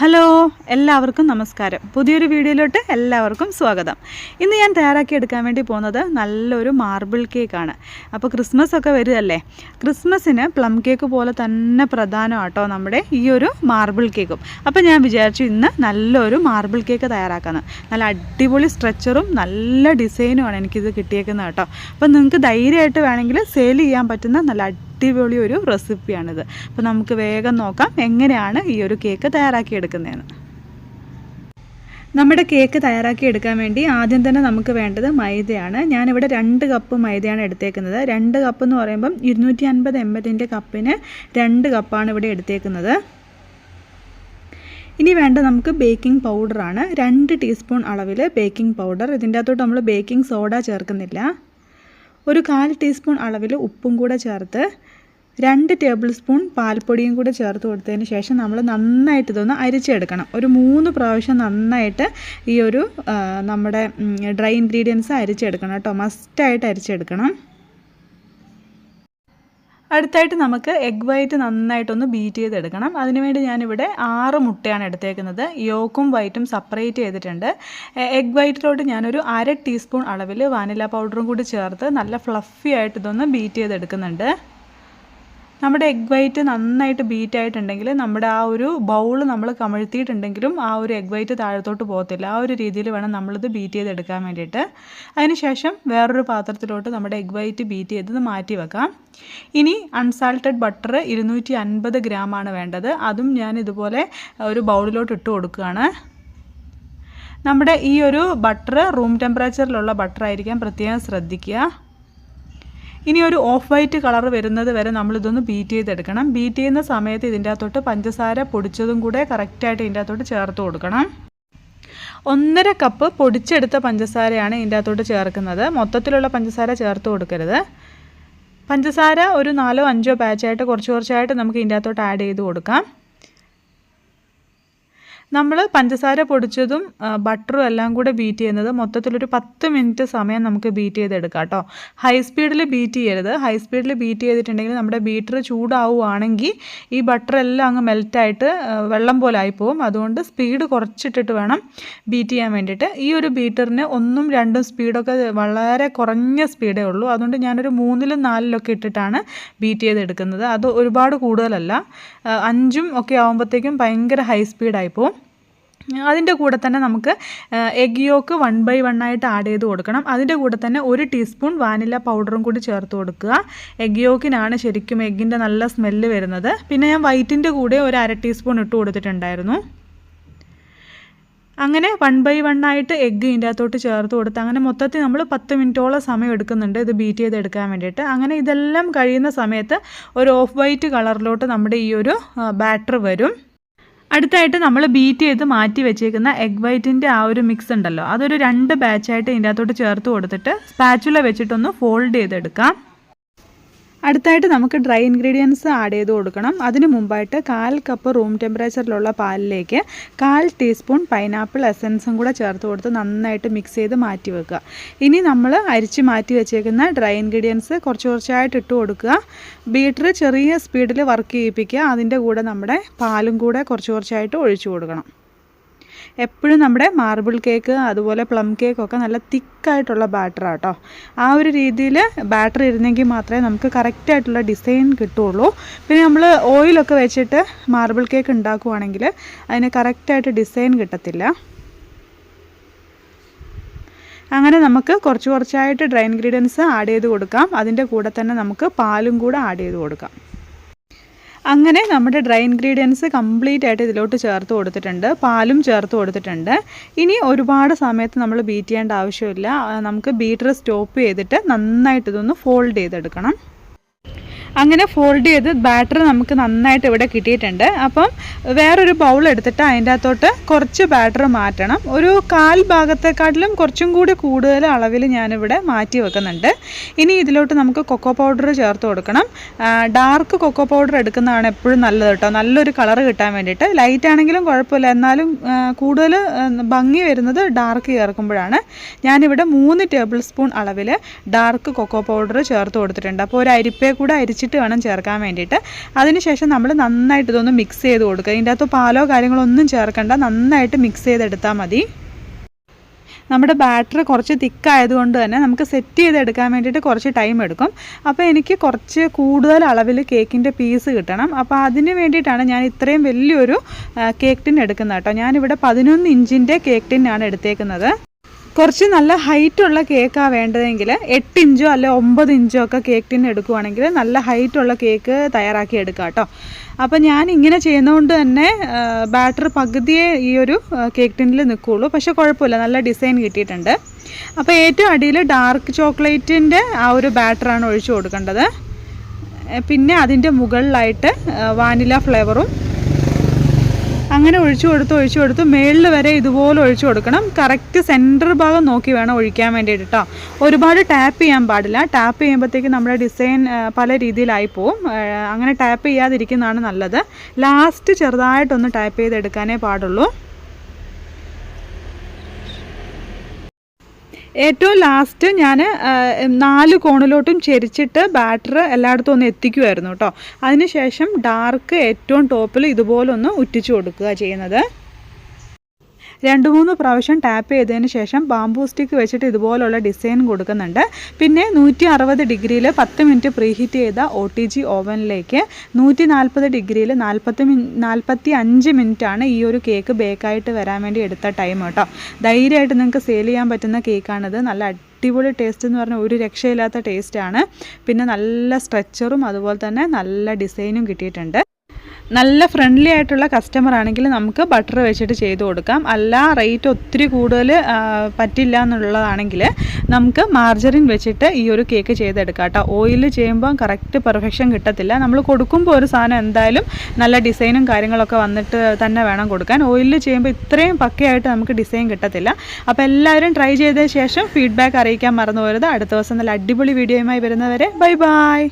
Hello എല്ലാവർക്കും നമസ്കാരം. പുതിയൊരു വീഡിയോയിലോട്ട് എല്ലാവർക്കും സ്വാഗതം. ഇന്ന് ഞാൻ തയ്യാറാക്കി എടുക്കാൻ വേണ്ടി പോകുന്നത് നല്ലൊരു മാർബിൾ കേക്കാണ് അപ്പോൾ ക്രിസ്മസ് ഒക്കെ വരുമല്ലേ ക്രിസ്മസിന് പ്ലം കേക്ക് പോലെ തന്നെ പ്രധാനം ആട്ടോ നമ്മുടെ ഈ ഒരു മാർബിൾ കേക്കും അപ്പോൾ ഞാൻ വിചാരിച്ചു ഇന്ന് നല്ലൊരു മാർബിൾ കേക്ക് തയ്യാറാക്കാന്ന്. നല്ല അടിപൊളി സ്ട്രെച്ചറും നല്ല ഡിസൈനുമാണ് എനിക്കിത് കിട്ടിയേക്കുന്നത് കേട്ടോ. അപ്പോൾ നിങ്ങൾക്ക് ധൈര്യമായിട്ട് വേണമെങ്കിൽ സെയിൽ ചെയ്യാൻ പറ്റുന്ന നല്ല അടിപൊളി ഒരു റെസിപ്പിയാണിത്. അപ്പോൾ നമുക്ക് വേഗം നോക്കാം എങ്ങനെയാണ് ഈ ഒരു കേക്ക് തയ്യാറാക്കിയെടുക്കുന്നതെന്ന്. നമ്മുടെ കേക്ക് തയ്യാറാക്കി എടുക്കാൻ വേണ്ടി ആദ്യം തന്നെ നമുക്ക് വേണ്ടത് മൈദയാണ്. ഞാനിവിടെ രണ്ട് കപ്പ് മൈദയാണ് എടുത്തേക്കുന്നത്. രണ്ട് കപ്പ് എന്ന് പറയുമ്പം ഇരുന്നൂറ്റി അൻപത് എൺപതിന്റെ കപ്പിന് രണ്ട് കപ്പാണ് ഇവിടെ എടുത്തേക്കുന്നത്. ഇനി വേണ്ട നമുക്ക് ബേക്കിംഗ് പൗഡറാണ്. രണ്ട് ടീസ്പൂൺ അളവിൽ ബേക്കിംഗ് പൗഡർ. ഇതിന്റെ അകത്തോട്ട് നമ്മൾ ബേക്കിംഗ് സോഡ ചേർക്കുന്നില്ല. ഒരു കാൽ ടീസ്പൂൺ അളവിൽ ഉപ്പും കൂടെ ചേർത്ത് രണ്ട് ടേബിൾ സ്പൂൺ പാൽപ്പൊടിയും കൂടെ ചേർത്ത് കൊടുത്തതിന് ശേഷം നമ്മൾ നന്നായിട്ട് ഇതൊന്ന് അരിച്ചെടുക്കണം. ഒരു മൂന്ന് പ്രാവശ്യം നന്നായിട്ട് ഈ ഒരു നമ്മുടെ ഡ്രൈ ഇൻഗ്രീഡിയൻസ് അരിച്ചെടുക്കണം കേട്ടോ. മസ്റ്റായിട്ട് അരിച്ചെടുക്കണം. അടുത്തായിട്ട് നമുക്ക് എഗ് വൈറ്റ് നന്നായിട്ടൊന്ന് ബീറ്റ് ചെയ്തെടുക്കണം. അതിനുവേണ്ടി ഞാനിവിടെ ആറ് മുട്ടയാണ് എടുത്തേക്കുന്നത്. യോക്കും വൈറ്റും സെപ്പറേറ്റ് ചെയ്തിട്ടുണ്ട്. എഗ് വൈറ്റിലോട്ട് ഞാനൊരു അര ടീസ്പൂൺ അളവിൽ വാനില പൗഡറും കൂടി ചേർത്ത് നല്ല ഫ്ലഫി ആയിട്ട് ഇതൊന്ന് ബീറ്റ് ചെയ്തെടുക്കുന്നുണ്ട്. നമ്മുടെ എഗ് വൈറ്റ് നന്നായിട്ട് ബീറ്റ് ആയിട്ടുണ്ടെങ്കിൽ നമ്മുടെ ആ ഒരു ബൗൾ നമ്മൾ കമഴ്ത്തിയിട്ടുണ്ടെങ്കിലും ആ ഒരു എഗ് വൈറ്റ് താഴത്തോട്ട് പോകത്തില്ല. ആ ഒരു രീതിയിൽ വേണം നമ്മളിത് ബീറ്റ് ചെയ്തെടുക്കാൻ വേണ്ടിയിട്ട്. അതിനുശേഷം വേറൊരു പാത്രത്തിലോട്ട് നമ്മുടെ എഗ് വൈറ്റ് ബീറ്റ് ചെയ്തത് മാറ്റി വെക്കാം. ഇനി അൺസാൾട്ടഡ് ബട്ടർ ഇരുന്നൂറ്റി അൻപത് ഗ്രാമാണ് വേണ്ടത്. അതും ഞാൻ ഇതുപോലെ ഒരു ബൗളിലോട്ട് ഇട്ട് കൊടുക്കുകയാണ്. നമ്മുടെ ഈ ഒരു ബട്ടർ റൂം ടെമ്പറേച്ചറിലുള്ള ബട്ടർ ആയിരിക്കാൻ പ്രത്യേകം ശ്രദ്ധിക്കുക. ഇനി ഒരു ഓഫ് വൈറ്റ് കളർ വരുന്നത് വരെ നമ്മളിതൊന്ന് ബീറ്റ് ചെയ്തെടുക്കണം. ബീറ്റ് ചെയ്യുന്ന സമയത്ത് ഇതിന്റെ അകത്തോട്ട് പഞ്ചസാര പൊടിച്ചതും കൂടെ കറക്റ്റായിട്ട് ഇതിന്റെ അകത്തോട്ട് ചേർത്ത് കൊടുക്കണം. ഒന്നര കപ്പ് പൊടിച്ചെടുത്ത പഞ്ചസാരയാണ് ഇതിന്റെ അകത്തോട്ട് ചേർക്കുന്നത്. മൊത്തത്തിലുള്ള പഞ്ചസാര ചേർത്ത് കൊടുക്കരുത്. പഞ്ചസാര ഒരു നാലോ അഞ്ചോ ബാച്ചായിട്ട് കുറച്ച് കുറച്ചായിട്ട് നമുക്ക് ഇതിന്റെ അകത്തോട്ട് ആഡ് ചെയ്ത് കൊടുക്കാം. നമ്മൾ പഞ്ചസാര പൊടിച്ചതും ബട്ടറും എല്ലാം കൂടെ ബീറ്റ് ചെയ്യുന്നത് മൊത്തത്തിലൊരു പത്ത് മിനിറ്റ് സമയം നമുക്ക് ബീറ്റ് ചെയ്തെടുക്കാം കേട്ടോ. ഹൈ സ്പീഡിൽ ബീറ്റ് ചെയ്യരുത്. ഹൈ സ്പീഡിൽ ബീറ്റ് ചെയ്തിട്ടുണ്ടെങ്കിൽ നമ്മുടെ ബീറ്റർ ചൂടാവുകയാണെങ്കിൽ ഈ ബട്ടർ എല്ലാം അങ്ങ് മെൽറ്റായിട്ട് വെള്ളം പോലെ ആയിപ്പോവും. അതുകൊണ്ട് സ്പീഡ് കുറച്ചിട്ടിട്ട് വേണം ബീറ്റ് ചെയ്യാൻ വേണ്ടിയിട്ട്. ഈ ഒരു ബീറ്ററിന് ഒന്നും രണ്ടും സ്പീഡൊക്കെ വളരെ കുറഞ്ഞ സ്പീഡേ ഉള്ളൂ. അതുകൊണ്ട് ഞാനൊരു മൂന്നിലും നാലിലൊക്കെ ഇട്ടിട്ടാണ് ബീറ്റ് ചെയ്തെടുക്കുന്നത്. അത് ഒരുപാട് കൂടുതലല്ല. അഞ്ചും ഒക്കെ ആകുമ്പോഴത്തേക്കും ഭയങ്കര ഹൈ സ്പീഡായി പോവും അതിന്റെ കൂടെ തന്നെ നമുക്ക് egg yolk one by one ആയിട്ട് ആഡ് ചെയ്ത് കൊടുക്കണം. അതിന്റെ കൂടെ തന്നെ ഒരു ടീസ്പൂൺ വാനില പൗഡറും കൂടി ചേർത്ത് കൊടുക്കുക. എഗ് യോക്കിനാണ് ശരിക്കും എഗ്ഗിന്റെ നല്ല സ്മെല്ല് വരുന്നത്. പിന്നെ ഞാൻ വൈറ്റിന്റെ കൂടെ ഒരു അര ടീസ്പൂൺ ഇട്ട് കൊടുത്തിട്ടുണ്ടായിരുന്നു. അങ്ങനെ വൺ ബൈ വൺ ആയിട്ട് എഗ്ഗ് ഇതിന്റെ അകത്തോട്ട് ചേർത്ത് കൊടുത്ത് അങ്ങനെ മൊത്തത്തിൽ നമ്മൾ പത്ത് മിനിറ്റോളം സമയം എടുക്കുന്നുണ്ട് ഇത് ബീറ്റ് ചെയ്ത് എടുക്കാൻ വേണ്ടിയിട്ട്. അങ്ങനെ ഇതെല്ലാം കഴിയുന്ന സമയത്ത് ഒരു ഓഫ് വൈറ്റ് കളറിലോട്ട് നമ്മുടെ ഈ ഒരു ബാറ്റർ വരും. അടുത്തായിട്ട് നമ്മൾ ബീറ്റ് ചെയ്ത് മാറ്റി വെച്ചേക്കുന്ന എഗ് വൈറ്റിന്റെ ആ ഒരു മിക്സ് ഉണ്ടല്ലോ. അതൊരു രണ്ട് ബാച്ചായിട്ട് ഇതിന്റെ അകത്തോട്ട് ചേർത്ത് കൊടുത്തിട്ട് സ്പാച്ചുല വെച്ചിട്ടൊന്ന് ഫോൾഡ് ചെയ്തെടുക്കാം. അടുത്തായിട്ട് നമുക്ക് ഡ്രൈ ഇൻഗ്രീഡിയൻസ് ആഡ് ചെയ്ത് കൊടുക്കണം. അതിന് മുമ്പായിട്ട് കാൽ കപ്പ് റൂം ടെമ്പറേച്ചറിലുള്ള പാലിലേക്ക് കാൽ ടീസ്പൂൺ പൈനാപ്പിൾ എസൻസും കൂടെ ചേർത്ത് കൊടുത്ത് നന്നായിട്ട് മിക്സ് ചെയ്ത് മാറ്റി വെക്കുക. ഇനി നമ്മൾ അരിച്ച് മാറ്റി വെച്ചേക്കുന്ന ഡ്രൈ ഇൻഗ്രീഡിയൻസ് കുറച്ച് കുറച്ചായിട്ട് ഇട്ട് കൊടുക്കുക. ബീറ്റർ ചെറിയ സ്പീഡിൽ വർക്ക് ചെയ്യിപ്പിക്കുക. അതിന്റെ കൂടെ നമ്മുടെ പാലും കൂടെ കുറച്ച് കുറച്ചായിട്ട് ഒഴിച്ചു കൊടുക്കണം. എപ്പോഴും നമ്മുടെ മാർബിൾ കേക്ക് അതുപോലെ പ്ലം കേക്കൊക്കെ നല്ല തിക്കായിട്ടുള്ള ബാറ്ററാണ് കേട്ടോ ആ ഒരു രീതിയിൽ ബാറ്റർ ഇരുന്നെങ്കിൽ മാത്രമേ നമുക്ക് കറക്റ്റായിട്ടുള്ള ഡിസൈൻ കിട്ടുള്ളൂ. പിന്നെ നമ്മൾ ഓയിലൊക്കെ വെച്ചിട്ട് മാർബിൾ കേക്ക് ഉണ്ടാക്കുവാണെങ്കിൽ അതിന് കറക്റ്റായിട്ട് ഡിസൈൻ കിട്ടത്തില്ല. അങ്ങനെ നമുക്ക് കുറച്ച് കുറച്ചായിട്ട് ഡ്രൈ ഇൻഗ്രീഡിയൻസ് ആഡ് ചെയ്ത് കൊടുക്കാം. അതിന്റെ കൂടെ തന്നെ നമുക്ക് പാലും കൂടെ ആഡ് ചെയ്ത് കൊടുക്കാം. അങ്ങനെ നമ്മുടെ ഡ്രൈ ഇൻഗ്രീഡിയൻസ് കംപ്ലീറ്റ് ആയിട്ട് ഇതിലോട്ട് ചേർത്ത് കൊടുത്തിട്ടുണ്ട്. പാലും ചേർത്ത് കൊടുത്തിട്ടുണ്ട്. ഇനി ഒരുപാട് സമയത്ത് നമ്മൾ ബീറ്റ് ചെയ്യേണ്ട ആവശ്യമില്ല. നമുക്ക് ബീറ്റർ സ്റ്റോപ്പ് ചെയ്തിട്ട് നന്നായിട്ട് ഇതൊന്ന് ഫോൾഡ് ചെയ്തെടുക്കണം. അങ്ങനെ ഫോൾഡ് ചെയ്ത് ബാറ്റർ നമുക്ക് നന്നായിട്ട് ഇവിടെ കിട്ടിയിട്ടുണ്ട്. അപ്പം വേറൊരു ബൗൾ എടുത്തിട്ട് അതിന്റെ അകത്തോട്ട് കുറച്ച് ബാറ്റർ മാറ്റണം. ഒരു കാൽ ഭാഗത്തെക്കാട്ടിലും കുറച്ചും കൂടി കൂടുതൽ അളവിൽ ഞാനിവിടെ മാറ്റി വെക്കുന്നുണ്ട്. ഇനി ഇതിലോട്ട് നമുക്ക് കൊക്കോ പൗഡർ ചേർത്ത് കൊടുക്കണം. ഡാർക്ക് കൊക്കോ പൗഡർ എടുക്കുന്നതാണ് എപ്പോഴും നല്ലത് കേട്ടോ. നല്ലൊരു കളർ കിട്ടാൻ വേണ്ടിയിട്ട്. ലൈറ്റ് ആണെങ്കിലും കുഴപ്പമില്ല. എന്നാലും കൂടുതൽ ഭംഗി വരുന്നത് ഡാർക്ക് ചേർക്കുമ്പോഴാണ്. ഞാനിവിടെ മൂന്ന് ടേബിൾ സ്പൂൺ അളവിൽ ഡാർക്ക് കൊക്കോ പൗഡർ ചേർത്ത് കൊടുത്തിട്ടുണ്ട്. അപ്പോൾ ഒരു അരിപ്പേ കൂടെ അരിച്ച് അരിച്ചിട്ട് വേണം ചേർക്കാൻ വേണ്ടിയിട്ട്. അതിനുശേഷം നമ്മൾ നന്നായിട്ട് ഇതൊന്ന് മിക്സ് ചെയ്ത് കൊടുക്കുക. ഇതിന്റെ അകത്ത് പാലോ കാര്യങ്ങളോ ഒന്നും ചേർക്കണ്ട. നന്നായിട്ട് മിക്സ് ചെയ്തെടുത്താൽ മതി. നമ്മുടെ ബാറ്റർ കുറച്ച് തിക്കായതുകൊണ്ട് തന്നെ നമുക്ക് സെറ്റ് ചെയ്തെടുക്കാൻ വേണ്ടിയിട്ട് കുറച്ച് ടൈം എടുക്കും. അപ്പോൾ എനിക്ക് കുറച്ച് കൂടുതൽ അളവിൽ കേക്കിന്റെ പീസ് കിട്ടണം. അപ്പോൾ അതിന് വേണ്ടിയിട്ടാണ് ഞാൻ ഇത്രയും വലിയൊരു കേക്ക് ടിൻ എടുക്കുന്നത് കേട്ടോ. ഞാനിവിടെ പതിനൊന്ന് ഇഞ്ചിന്റെ കേക്ക് ടിന്നാണ് എടുത്തേക്കുന്നത്. കുറച്ച് നല്ല ഹൈറ്റുള്ള കേക്കാണ് വേണ്ടതെങ്കിൽ എട്ട് ഇഞ്ചോ അല്ലെ ഒമ്പത് ഇഞ്ചോ ഒക്കെ കേക്ക് ടിൻ എടുക്കുവാണെങ്കിൽ നല്ല ഹൈറ്റുള്ള കേക്ക് തയ്യാറാക്കി എടുക്കാം കേട്ടോ. അപ്പോൾ ഞാൻ ഇങ്ങനെ ചെയ്യുന്നതുകൊണ്ട് തന്നെ ബാറ്റർ പകുതിയെ ഈ ഒരു കേക്ക് ടിന്നിൽ നിൽക്കുകയുള്ളൂ പക്ഷേ കുഴപ്പമില്ല നല്ല ഡിസൈൻ കിട്ടിയിട്ടുണ്ട്. അപ്പോൾ ഏറ്റവും അടിയിൽ ഡാർക്ക് ചോക്ലേറ്റിന്റെ ആ ഒരു ബാറ്ററാണ് ഒഴിച്ചു കൊടുക്കേണ്ടത്. പിന്നെ അതിന്റെ മുകളിലായിട്ട് വാനില ഫ്ലേവറും അങ്ങനെ ഒഴിച്ചു കൊടുത്ത് ഒഴിച്ചു കൊടുത്ത്. മേളിൽ വരെ ഇതുപോലെ ഒഴിച്ചു കൊടുക്കണം. കറക്റ്റ് സെന്റർ ഭാഗം നോക്കി വേണം ഒഴിക്കാൻ വേണ്ടിയിട്ട് കേട്ടോ ഒരുപാട് ടാപ്പ് ചെയ്യാൻ പാടില്ല. ടാപ്പ് ചെയ്യുമ്പോഴത്തേക്ക് നമ്മുടെ ഡിസൈൻ പല രീതിയിലായി പോവും. അങ്ങനെ ടാപ്പ് ചെയ്യാതിരിക്കുന്നതാണ് നല്ലത്. ലാസ്റ്റ് ചെറുതായിട്ടൊന്ന് ടാപ്പ് ചെയ്തെടുക്കാനേ പാടുള്ളൂ. ഏറ്റവും ലാസ്റ്റ് ഞാൻ നാല് കോണിലോട്ടും ചെരിച്ചിട്ട് ബാറ്റർ എല്ലായിടത്തും ഒന്ന് എത്തിക്കുമായിരുന്നു കേട്ടോ അതിനുശേഷം ഡാർക്ക് ഏറ്റവും ടോപ്പിൽ ഇതുപോലൊന്ന് ഉറ്റിച്ചു കൊടുക്കുക ചെയ്യുന്നത്. രണ്ട് മൂന്ന് പ്രാവശ്യം ടാപ്പ് ചെയ്തതിന് ശേഷം ബാംബൂ സ്റ്റിക്ക് വെച്ചിട്ട് ഇതുപോലുള്ള ഡിസൈൻ കൊടുക്കുന്നുണ്ട്. പിന്നെ നൂറ്റി അറുപത് ഡിഗ്രിയിൽ പത്ത് മിനിറ്റ് പ്രീഹീറ്റ് ചെയ്ത ഒ ടി ജി ഓവനിലേക്ക് നൂറ്റി നാൽപ്പത് ഡിഗ്രിയിൽ നാൽപ്പത്തി നാൽപ്പത്തി അഞ്ച് മിനിറ്റാണ് ഈ ഒരു കേക്ക് ബേക്കായിട്ട് വരാൻ വേണ്ടി എടുത്ത ടൈം കേട്ടോ. ധൈര്യമായിട്ട് നിങ്ങൾക്ക് സെയിൽ ചെയ്യാൻ പറ്റുന്ന കേക്കാണിത് നല്ല അടിപൊളി ടേസ്റ്റ് എന്ന് പറഞ്ഞാൽ ഒരു രക്ഷയില്ലാത്ത ടേസ്റ്റാണ് പിന്നെ നല്ല സ്ട്രെച്ചറും അതുപോലെ തന്നെ നല്ല ഡിസൈനും കിട്ടിയിട്ടുണ്ട്. നല്ല ഫ്രണ്ട്ലി ആയിട്ടുള്ള കസ്റ്റമർ ആണെങ്കിൽ നമുക്ക് ബട്ടർ വെച്ചിട്ട് ചെയ്ത് കൊടുക്കാം. അല്ല റേറ്റ് ഒത്തിരി കൂടുതൽ പറ്റില്ല എന്നുള്ളതാണെങ്കിൽ നമുക്ക് മാർജറിൻ വെച്ചിട്ട് ഈ ഒരു കേക്ക് ചെയ്തെടുക്കാം കേട്ടോ. ഓയിൽ ചെയ്യുമ്പോൾ കറക്റ്റ് പെർഫെക്ഷൻ കിട്ടത്തില്ല. നമ്മൾ കൊടുക്കുമ്പോൾ ഒരു സാധനം എന്തായാലും നല്ല ഡിസൈനും കാര്യങ്ങളൊക്കെ വന്നിട്ട് തന്നെ വേണം കൊടുക്കാൻ. ഓയിലിൽ ചെയ്യുമ്പോൾ ഇത്രയും പക്കയായിട്ട് നമുക്ക് ഡിസൈൻ കിട്ടത്തില്ല. അപ്പോൾ എല്ലാവരും ട്രൈ ചെയ്ത ശേഷം ഫീഡ്ബാക്ക് അറിയിക്കാൻ മറന്നു പോരുത്. അടുത്ത ദിവസം നല്ല അടിപൊളി വീഡിയോയുമായി വരുന്നവരെ ബൈ ബൈ